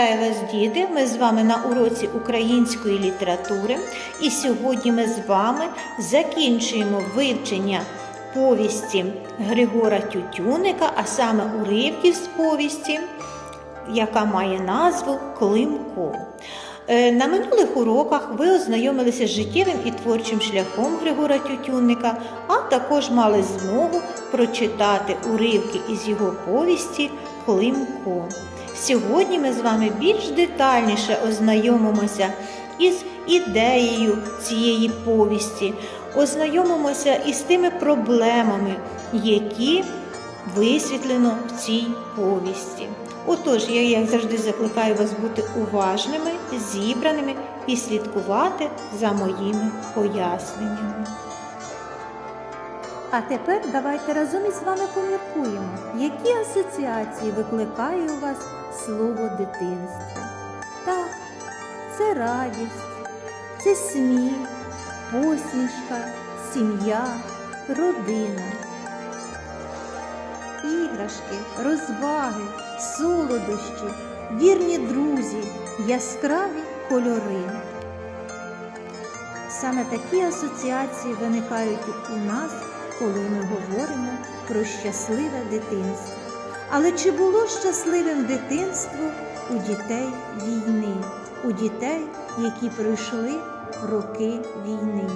Вітаю вас, діти! Ми з вами на уроці української літератури. І сьогодні ми з вами закінчуємо вивчення повісті Григора Тютюника, а саме уривків з повісті, яка має назву Климко. Е, На минулих уроках ви ознайомилися з життєвим і творчим шляхом Григора Тютюнника, а також мали змогу прочитати уривки із його повісті Климко. Сьогодні ми з вами більш детальніше ознайомимося із ідеєю цієї повісті, ознайомимося із тими проблемами, які висвітлено в цій повісті. Отож, я, як завжди, закликаю вас бути уважними, зібраними і слідкувати за моїми поясненнями. А тепер давайте разом із вами поміркуємо, які асоціації викликає у вас слово дитинство. Так, це радість, це сміх, посмішка, сім'я, родина. Іграшки, розваги, солодощі, вірні друзі, яскраві кольори. Саме такі асоціації виникають у нас, коли ми говоримо про щасливе дитинство. Але чи було щасливим дитинство у дітей війни, у дітей, які пройшли роки війни?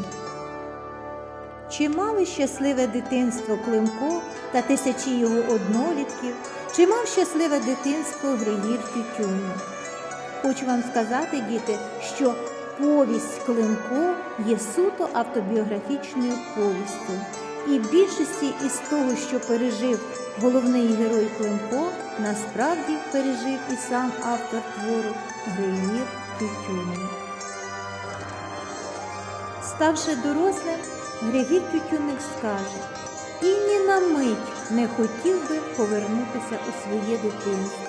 Чи мали щасливе дитинство Климко та тисячі його однолітків? Чи мав щасливе дитинство Григір Тютюнник? Хочу вам сказати, діти, що повість Климко є суто автобіографічною повістю. І більшості із того, що пережив головний герой Климко, насправді пережив і сам автор твору Григір Тютюнник. Ставши дорослим, Григір Тютюнник скаже, і ні на мить не хотів би повернутися у своє дитинство.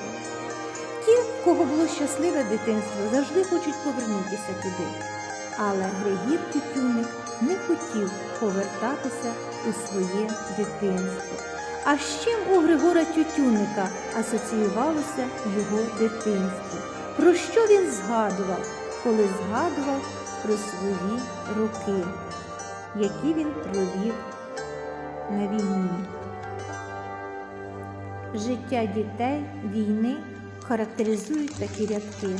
Ті, в кого було щасливе дитинство, завжди хочуть повернутися туди. Але Григір Тютюнник не хотів повертатися у своє дитинство. А з чим у Григора Тютюнника асоціювалося його дитинство? Про що він згадував, коли згадував про свої роки, які він провів на війні? Життя дітей війни характеризують такі рядки: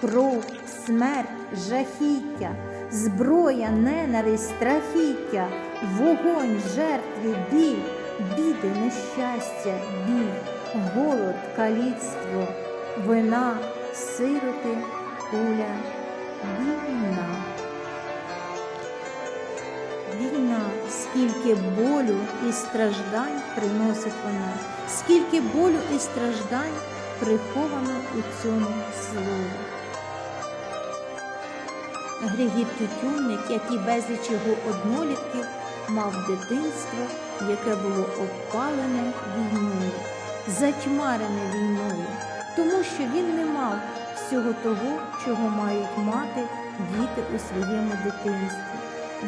кров, смерть, жахіття, зброя, ненависть, страхіття, вогонь, жертви, біль, біди, нещастя, біль, голод, каліцтво, вина, сироти, куля, війна. Війна, скільки болю і страждань приносить вона, скільки болю і страждань приховано у цьому слові. Григір Тютюнник, як і безліч його однолітків, мав дитинство, яке було обпалене війною, затьмарене війною, тому що він не мав всього того, чого мають мати діти у своєму дитинстві.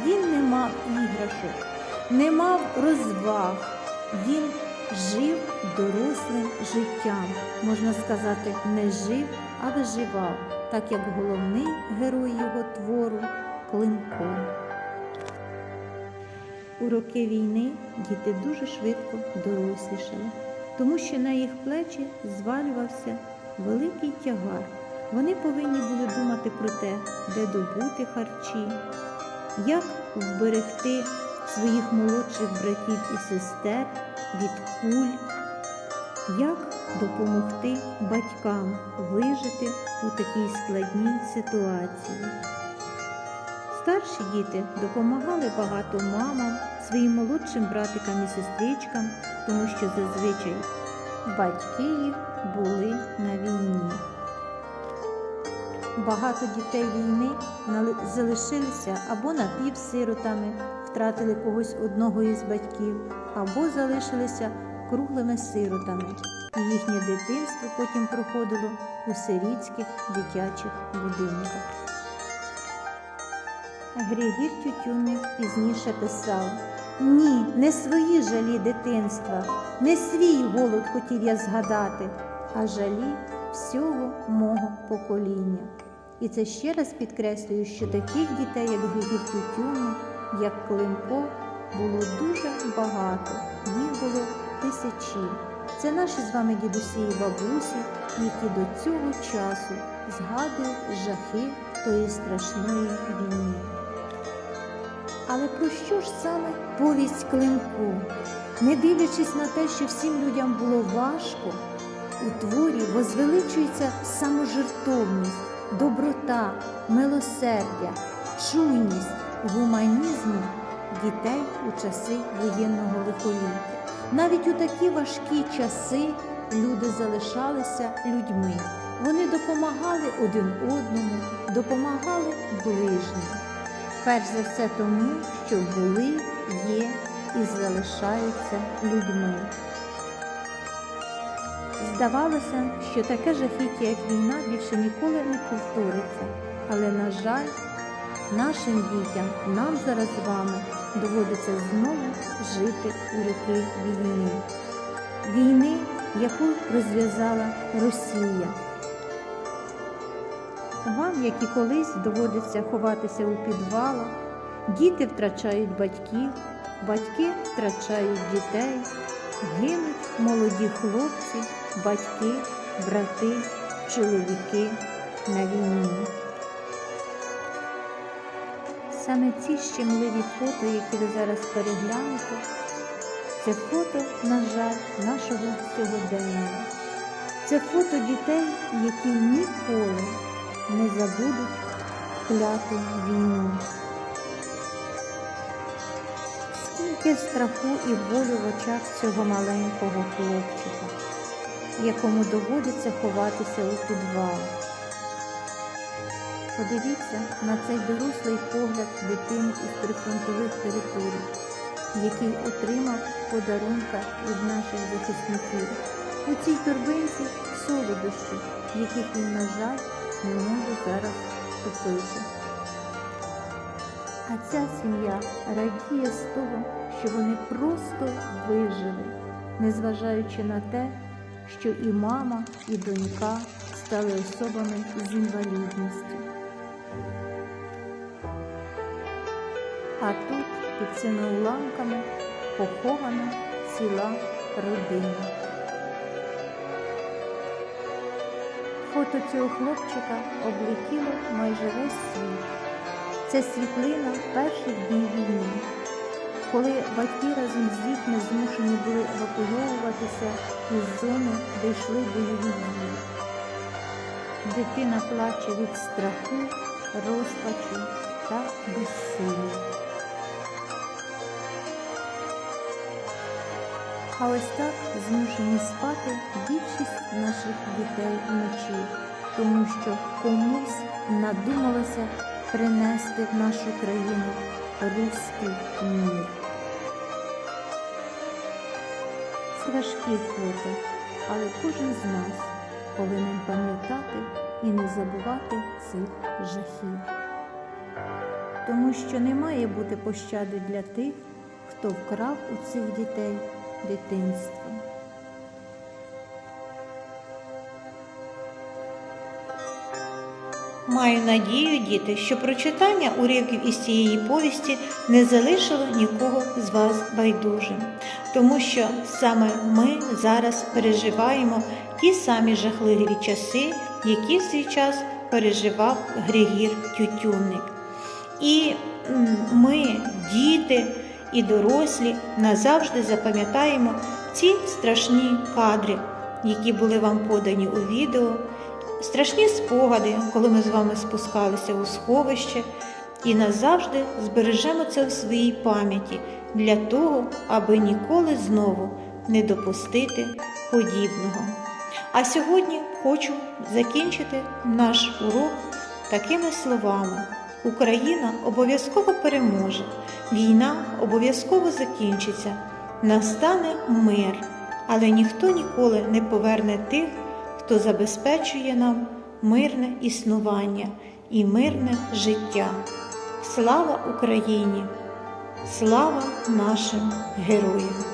Він не мав іграшок, не мав розваг, він жив дорослим життям. Можна сказати, не жив, а виживав, так як головний герой його твору Климко. У роки війни діти дуже швидко дорослішали, тому що на їх плечі звалювався великий тягар. Вони повинні були думати про те, де добути харчі, як вберегти своїх молодших братів і сестер від куль, як допомогти батькам вижити у такій складній ситуації. Старші діти допомагали багато мамам, своїм молодшим братикам і сестричкам, тому що зазвичай батьки їх були на війні. Багато дітей війни залишилися або напівсиротами, втратили когось одного із батьків, або залишилися круглими сиротами. І їхнє дитинство потім проходило у сирітських дитячих будинках. Григір Тютюнник пізніше писав: Ні, не свої жалі дитинства, не свій голод хотів я згадати, а жалі всього мого покоління. І це ще раз підкреслюю, що таких дітей, як Григір Тютюнник, як Климко, було дуже багато. Їх було тисячі. Це наші з вами дідусі і бабусі, які до цього часу згадують жахи тої страшної війни. Але про що ж саме повість Климку? Не дивлячись на те, що всім людям було важко, у творі возвеличується саможертовність, доброта, милосердя, чуйність, гуманізм дітей у часи воєнного лихоліття. Навіть у такі важкі часи люди залишалися людьми. Вони допомагали один одному, допомагали ближнім. Перш за все тому, що були, є і залишаються людьми. Здавалося, що таке жахіття, як війна, більше ніколи не повториться. Але, на жаль, нашим дітям, нам зараз з вами доводиться знову жити у роки війни. Війни, яку розв'язала Росія. Вам, як і колись, доводиться ховатися у підвалах, діти втрачають батьків, батьки втрачають дітей, гинуть молоді хлопці, батьки, брати, чоловіки на війні. Саме ці щемливі фото, які ви зараз переглянете, це фото, на жаль, нашого сьогодення. Це фото дітей, які ніколи не забудуть кляту війну. Скільки страху і болю в очах цього маленького хлопчика, якому доводиться ховатися у підвал. Подивіться на цей дорослий погляд дитини із прифронтових територій, який отримав подарунка від наших захисників. У цій торбинці солодощі, яких він, на жаль, не може зараз купити. А ця сім'я радіє з того, що вони просто вижили, незважаючи на те, що і мама, і донька стали особами з інвалідністю. А тут під цими уламками похована ціла родина. Фото цього хлопчика облетіло майже весь світ. Це світлина перших днів війни, коли батьки разом з дітьми змушені були евакуйовуватися із зони, де йшли бойові дії. Дитина плаче від страху, розпачу та безсилля. А ось так змушені спати більшість наших дітей вночі, тому що комусь надумалося принести в нашу країну руський мір. Це важкі фото, але кожен з нас повинен пам'ятати і не забувати цих жахів. Тому що не має бути пощади для тих, хто вкрав у цих дітей дитинство. Маю надію, діти, що прочитання уривків із цієї повісті не залишило нікого з вас байдужим, тому що саме ми зараз переживаємо ті самі жахливі часи, які в свій час переживав Григір Тютюнник. І ми, діти і дорослі, назавжди запам'ятаємо ці страшні кадри, які були вам подані у відео. Страшні спогади, коли ми з вами спускалися у сховище, і назавжди збережемо це в своїй пам'яті для того, аби ніколи знову не допустити подібного. А сьогодні хочу закінчити наш урок такими словами: Україна обов'язково переможе, війна обов'язково закінчиться, настане мир, але ніхто ніколи не поверне тих хто забезпечує нам мирне існування і мирне життя. Слава Україні! Слава нашим героям!